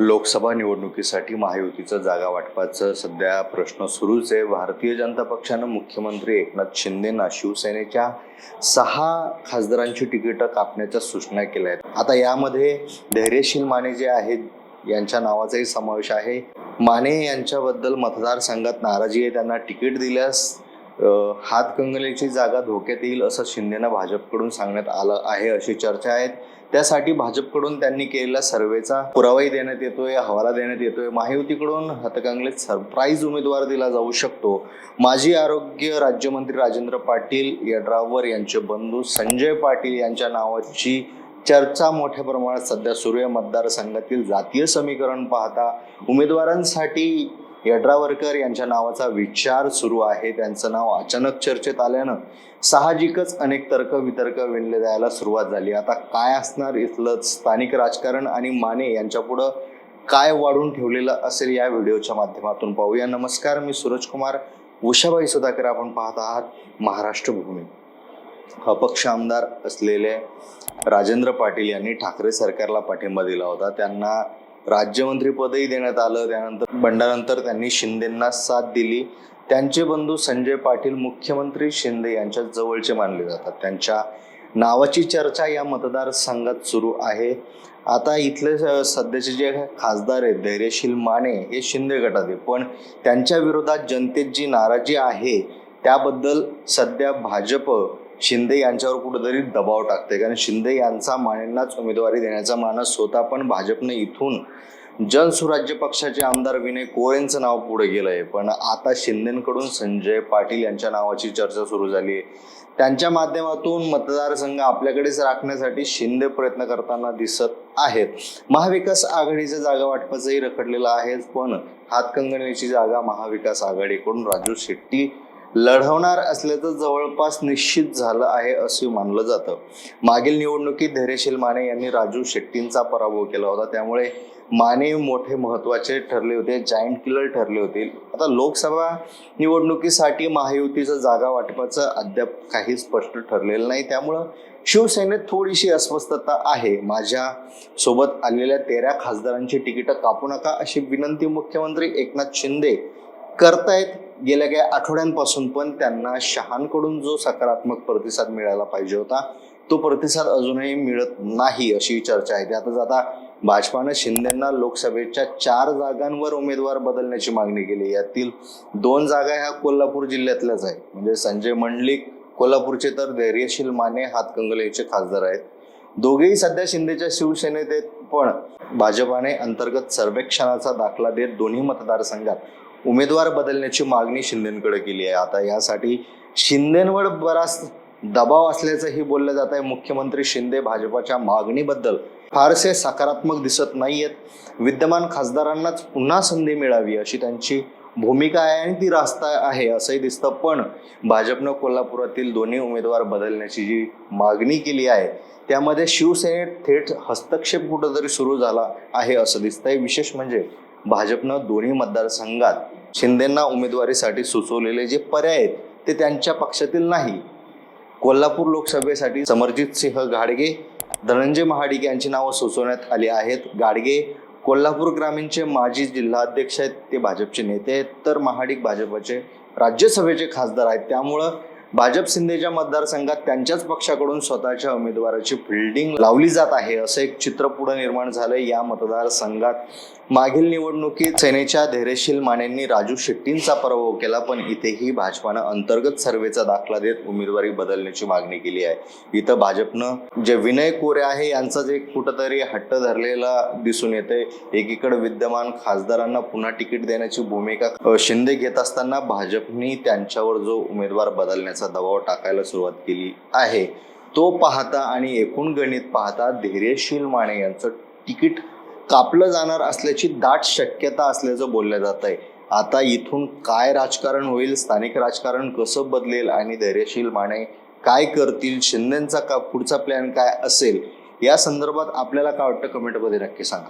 लोकसभा निवडणुकीसाठी महायुतीचं जागा वाटपाचं सध्या प्रश्न सुरूच आहे. भारतीय जनता पक्षानं मुख्यमंत्री एकनाथ शिंदेना शिवसेनेच्या सहा खासदारांची तिकीटं कापण्याच्या सूचना केल्या आहेत. आता यामध्ये धैर्यशील माने जे आहेत यांच्या नावाचाही समावेश आहे. माने यांच्याबद्दल मतदारसंघात नाराजी आहे त्यांना तिकीट दिल्यास हातकंगलेची जागा धोक्यात येईल असं शिंदेना भाजपकडून सांगण्यात आलं आहे अशी चर्चा आहेत. त्यासाठी भाजपकडून त्यांनी केलेला सर्वेचा पुरावाही देण्यात येतोय हवाला देण्यात येतोय. महायुतीकडून हातकंगलेत सरप्राईज उमेदवार दिला जाऊ शकतो. माजी आरोग्य राज्यमंत्री राजेंद्र पाटील यड्रावर यांचे बंधू संजय पाटील यांच्या नावाची चर्चा मोठ्या प्रमाणात सध्या सुरू आहे. मतदारसंघातील जातीय समीकरण पाहता उमेदवारांसाठी यड्रावरकर यांच्या नावाचा विचार सुरू आहे. त्यांचं नाव अचानक चर्चेत आल्यानं साहजिकच अनेक तर्क वितर्क विणले जायला सुरुवात झाली. आता काय असणार इथलं स्थानिक राजकारण आणि माने यांच्या पुढं काय वाढून ठेवलेलं असेल या व्हिडिओच्या माध्यमातून पाहूया. नमस्कार मी सूरज कुमार. उषाबाई सुधाकर आपण पाहत आहात महाराष्ट्र भूमी. अपक्ष आमदार असलेले राजेंद्र पाटील यांनी ठाकरे सरकारला पाठिंबा दिला होता. त्यांना राज्यमंत्रीपदही देण्यात आलं. त्यानंतर बंडानंतर त्यांनी शिंदेंना साथ दिली. त्यांचे बंधू संजय पाटील मुख्यमंत्री शिंदे यांच्या जवळचे मानले जातात. त्यांच्या नावाची चर्चा या मतदारसंघात सुरू आहे. आता इथले सध्याचे जे खासदार आहेत धैर्यशील माने हे शिंदे गटात आहे पण त्यांच्या विरोधात जनतेत जी नाराजी आहे त्याबद्दल सध्या भाजप शिंदे यांच्यावर कुठेतरी दबाव टाकते कारण शिंदे यांचा मानेंनाच उमेदवारी देण्याचा मानस होता पण भाजपने इथून जनसुराज्य पक्षाचे आमदार विनय कोरेंचं नाव पुढे गेलंय. पण आता शिंदेकडून संजय पाटील यांच्या नावाची चर्चा सुरू झाली आहे. त्यांच्या माध्यमातून मतदारसंघ आपल्याकडेच राखण्यासाठी शिंदे प्रयत्न करताना दिसत आहेत. महाविकास आघाडीचं जागा वाटपाचंही रखडलेलं आहे पण हातकंगणीची जागा महाविकास आघाडीकडून राजू शेट्टी लढवणार असल्याचं जवळपास निश्चित झालं आहे असे मानलं जातं. मागील निवडणुकीत धैर्यशील माने यांनी राजू शेट्टींचा पराभव केला होता. त्यामुळे माने मोठे महत्त्वाचे ठरले होते जायंट किलर ठरले होते. आता लोकसभा निवडणुकीसाठी महायुतीचं जागा वाटपाचं अद्याप काही स्पष्ट ठरलेलं नाही. त्यामुळं शिवसेनेत थोडीशी अस्वस्थता आहे. माझ्या सोबत आलेल्या तेरा खासदारांची तिकीटं कापू नका अशी विनंती मुख्यमंत्री एकनाथ शिंदे करतायत. गेल्या काही आठवड्यांपासून पण त्यांना शहांकडून जो सकारात्मक प्रतिसाद मिळायला पाहिजे होता तो प्रतिसाद अजूनही मिळत नाही अशी चर्चा आहे. त्यातच आता भाजपानं शिंदेना लोकसभेच्या चार जागांवर उमेदवार बदलण्याची मागणी केली. यातील दोन जागा ह्या कोल्हापूर जिल्ह्यातल्याच आहेत. म्हणजे संजय मंडलिक कोल्हापूरचे तर धैर्यशील माने हातकंगलेचे खासदार आहेत. दोघेही सध्या शिंदेच्या शिवसेनेत आहेत पण भाजपाने अंतर्गत सर्वेक्षणाचा दाखला देत दोन्ही मतदारसंघात उमेदवार बदलण्याची मागणी शिंदेकडे केली आहे. आता यासाठी शिंदेवर बराच दबाव असल्याचंही बोललं जात आहे. मुख्यमंत्री शिंदे भाजपाच्या मागणीबद्दल फारसे सकारात्मक दिसत नाहीयेत. विद्यमान खासदारांनाच पुन्हा संधी मिळावी अशी त्यांची भूमिका आहे आणि ती रास्ता आहे असंही दिसतं. पण भाजपनं कोल्हापुरातील दोन्ही उमेदवार बदलण्याची जी मागणी केली आहे त्यामध्ये शिवसेनेत थेट हस्तक्षेप कुठंतरी सुरू झाला आहे असं दिसतंय. विशेष म्हणजे भाजपनं दोन्ही मतदारसंघात शिंदेंना उमेदवारीसाठी सुचवलेले जे पर्याय आहेत ते त्यांच्या पक्षातील नाही. कोल्हापूर लोकसभेसाठी समरजित सिंह गाडगे धनंजय महाडिक यांची नावं सुचवण्यात आली आहेत. गाडगे कोल्हापूर ग्रामीणचे माजी जिल्हाध्यक्ष आहेत ते भाजपचे नेते आहेत तर महाडिक भाजपचे राज्यसभेचे खासदार आहेत. त्यामुळं भाजप शिंदेच्या मतदारसंघात त्यांच्याच पक्षाकडून स्वतःच्या उमेदवाराची फिल्डिंग लावली जात आहे असं एक चित्र पुढे निर्माण झालंय. या मतदारसंघात मागील निवडणुकीत सेनेच्या धैर्यशील मानेंनी राजू शेट्टींचा पराभव केला पण इथेही भाजपानं अंतर्गत सर्वेचा दाखला देत उमेदवारी बदलण्याची मागणी केली आहे. इथं भाजपनं जे विनय कोरे आहे यांचा जे कुठंतरी हट्ट धरलेला दिसून येते. एकीकडे विद्यमान खासदारांना पुन्हा तिकीट देण्याची भूमिका शिंदे घेत असताना भाजपनी त्यांच्यावर जो उमेदवार बदलण्याचा दबाव टाकायला सुरुवात केली आहे. तो पाहता आणि एकूण गणित पाहता धैर्यशील माने यांचं तिकीट कापलं जाणार असल्याची दाट शक्यता असल्याचं बोललं जात आहे. आता इथून काय राजकारण होईल स्थानिक राजकारण कसं बदलेल आणि धैर्यशील माने काय करतील शिंदेचा का पुढचा प्लॅन काय असेल या संदर्भात आपल्याला काय वाटतं कमेंटमध्ये नक्की सांगा.